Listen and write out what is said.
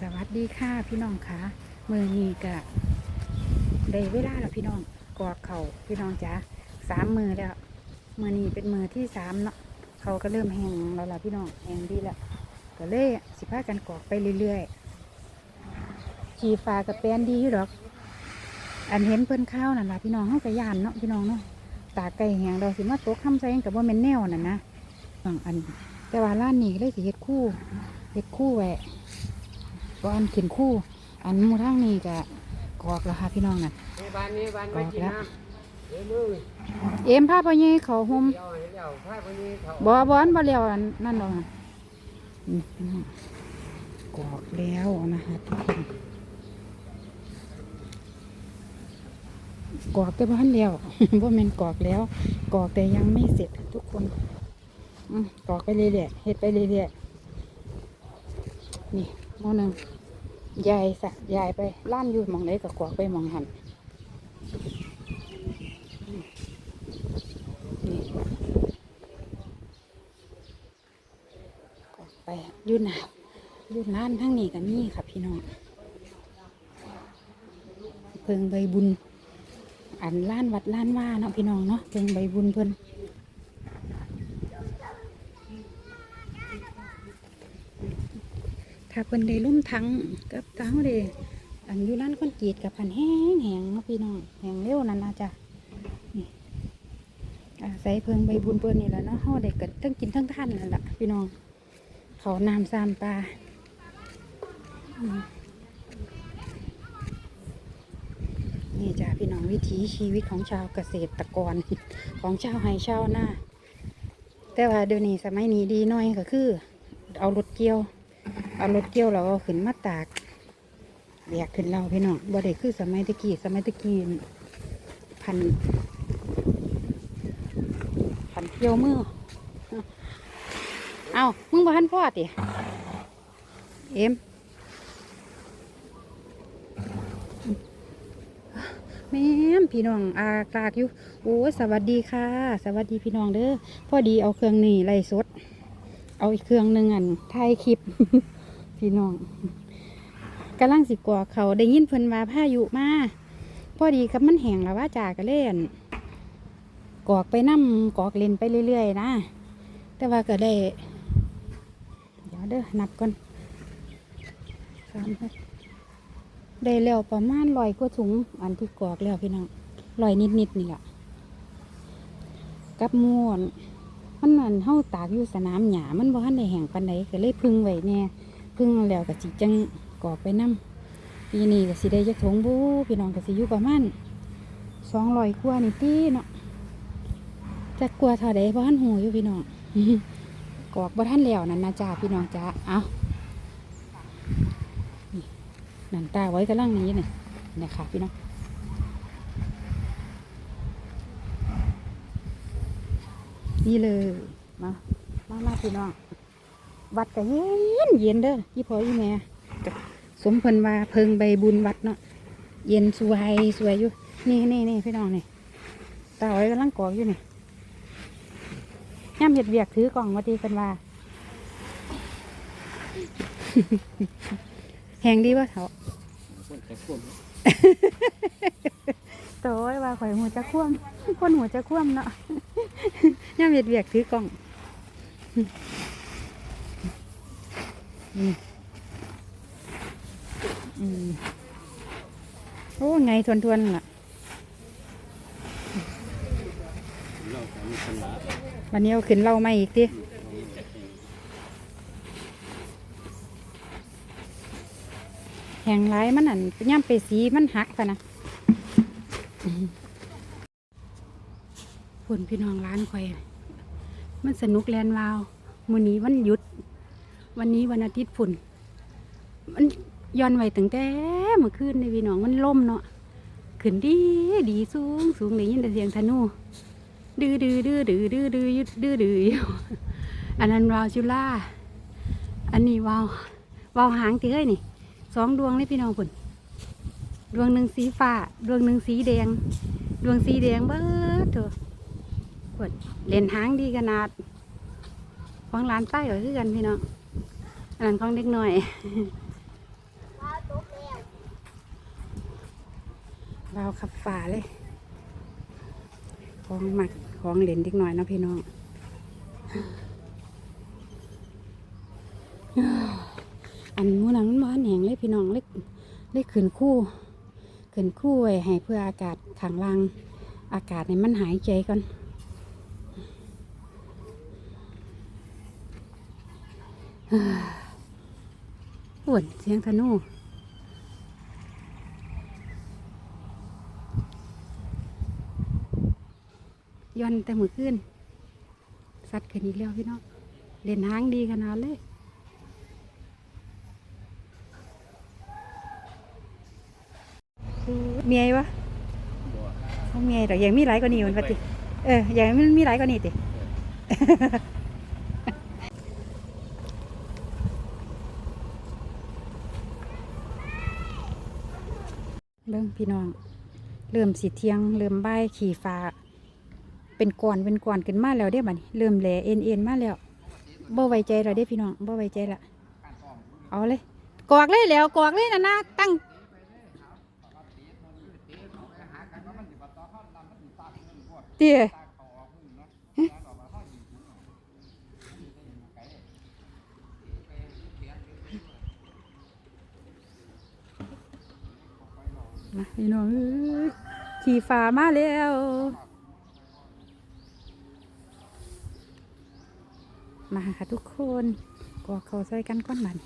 สวัสดีค่ะพี่น้องคะมือนี้กะได้เวลาแล้วพี่น้องกอกเขาพี่น้องจ๋าสามมือแล้วมือนี้เป็นมือที่สามเนาะเขาก็เริ่มแห้งแล้วล่ะพี่น้องแห้งดีแล้วก็เลยสิพากันกอกไปเรื่อยๆชีฟ้ากับแปนดีอยู่ดอกอันเห็นเพิ่นข้าวนั่นล่ะพี่น้องเขากระยานเนาะพี่น้องเนาะตาไก่แห้งเราสิมาตกคำใส่กับว่าแม่นแนวน่ะนะอันแต่ว่าร้านนี้เลยสิเฮ็ดคู่เฮ็ดคู่ไว้ ก็อันขึ้นคู่ อันหมูทั้งนี้ก็กรอกแล้วค่ะพี่น้องน่ะนี่บ้านนี้บ้านไม่กินน้ำเดี๋ยวมือเอ็มผ้าพ่อใหญ่เขาห่มเดี๋ยวให้เดี๋ยวพาคนนี้เขาบ่บ่อันบ่เลี้ยวอันนั่นดอกค่ะอืมพี่น้องกรอกแล้วนะคะทุกคนกรอกแต่บ่ทันแล้วบ่แม่นกรอกแล้วกรอกแต่ยังไม่เสร็จทุกคนอืมกรอกไปเรื่อยๆเฮ็ดไปเรื่อยๆนี่หม้อหนึง ยายสะยายไปล้านอยู่มองไหนก็กรอกไปมองหันนี่ก็ไปยุ่นนะอยุ่นร้านทั้งนี้กันนี่ค่ะพี่น้องเพิงใบบุญ อันล้านวัดล้านว่าเนาะพี่น้องเนาะเพิงใบบุญเพิ่น ถ้าเพิ่นได้ลุ่มทั้งกับทั้งเลยอันอยู่ร้านคนกีดกับพันแห้งแหงนะพี่น้องแหงเร็วนั่นนะจ๊ะอาศัยเพิงใบบุญเปิ้นนี่แหละเนาะเฮาได้เกิดทั้งกินทั้งท่านนั่นแหละพี่น้องเขาน้ำซามปลาอืมนี่จ้ะพี่น้องวิถีชีวิตของชาวเกษตรกรของชาวไฮชาวนาแต่ว่าเดี๋ยวนี้สมัยนี้ดีน้อยก็คือ เอารถเกี่ยว เอารถเกี่ยวเราเอาขึ้นมาตากแบกขึ้นเราพี่น้องบ่ได้คือสมัยตะกี้สมัยตะกี้พันขันเกี่ยวมือเอามึงบ่ทันพ่อติเอ็มแม่มพี่น้องอากลากอยู่โอ้สวัสดีค่ะ สวัสดีพี่น้องเด้อพอดีเอาเครื่องนี่ไล่สด เอาอีกเครื่องหนึ่งอันถ่ายคลิป พี่น้องกำลังสิกว่าเขาได้ยินเพิ่นว่าพายุมาพอดีกับมันแห้งแล้วว่าจากระเล่นกอกไปน้ำกอกเล่นไปเรื่อยๆนะ แต่ว่าก็ได้ เดี๋ยวเด้อนับก่อนสามได้แล้วประมาณลอยกว่าถุงอันที่กอกแล้วพี่น้องลอยนิดๆนี่แหละกับม่วน มันมือนเฮาตากอยู่สนามหญ้ามันบ่ทันได้แห้งปานใดก็เลยพึ่งไว้แน่พึ่งแล้วก็สิจังกอกไปน้ำปีนี้ก็สิได้จักถงบูพี่น้องก็สิอยู่ประมาณสองร้อยกว่านี่ตีเนาะจะกลัวเท่าใดเพราะท่านหูอยู่พี่น้องกอกบ่ท่านแล้วนั่นนะจ้าพี่น้องจ้าเอานั่นตาไว้กำลังนี้นี่นี่ค่ะพี่น้อง นี่เลยมามามาพี่น้องวัดก็เย็นเย็นเด้อยี่พอยี่แม่สมเพิ่นว่าเพิงใบบุญวัดเนาะเย็นสวยสวยอยู่นี่นี่นี่พี่น้องนี่ตาไว้กำลังกอกอยู่นี่ย่ำเห็ดเวียกถือกล่องมาตีกันว่าแหงดีวะเถาคนจะควบโต้ยว่าข่อยหัวจะคว่ำคนหัวจะคว่ำเนาะ ย่ำเห็ดเวียกถือกล่องอือโอ้ไงทวนทวนๆล่ะวันนี้เอาขึ้นเล่ามาอีกดิแหงร้ายมันอันย่ำไปสีมันหักไปนะ ผุนพี่น้องร้านคอยมันสนุกแลนวาวมื้อนี้วันหยุด วันนี้วันอาทิตย์ฝุ่น มันย้อนไว้ตั้งแต่เมื่อคืนในพี่น้องมันล่มเนาะขึ้นดีดีสูงสูงได้ยินแต่เสียงธนูดื้อดื้อดื้อดื้อดื้อดื้อยึดดื้อดื้ออยู่อันนั้นวาวจุล่าอันนี้วาววาวหางตีเอ้ยนี่สองดวงนี่พี่น้องผุนดวงหนึ่งสีฟ้า ดวงหนึ่งสีแดง ดวงสีแดงเบิดเถอะ ปวดเลนหางดีขนาดของร้านใต้ก็คือกันพี่น้องอันนั้นของเด็กหน่อยเราขับฝ่าเลยของหมักของเหรนเด็กหน่อยนะพี่น้องอันมูนังมันบ้าแหงเลยพี่น้องเล็กเล็กขืนคู่ขืนคู่ไว้ให้เพื่ออากาศขังลังอากาศในมันหายใจก่อน ปวดเสียงธนูย้อนแต่มือขึ้น สัตว์ขึ้นอีกแล้วพี่น้องเล่นหางดีขนาดเลยเมียวะเขาเมียดอกยังมีหลายกว่านี้มันปฏิเออยังมันมีหลายกว่านี้ติ เบิ่งพี่น้อง เริ่มสีเทียง เริ่มใบขี่ฟ้า เป็นก่อนเป็นก่อนขึ้นมาแล้วได้บัดนี้เริ่มแหลเอ็นเอ็นมาแล้วบ่ไว้ใจเราได้พี่น้องบ่ไว้ใจละเอาเลยกอกเลยแล้วกอกเลยนะนะตั้งเตี้ยมา พี่น้องขี่ฟ้ามาแล้วมาค่ะทุกคนกอเขาใส่กันก้อนมัน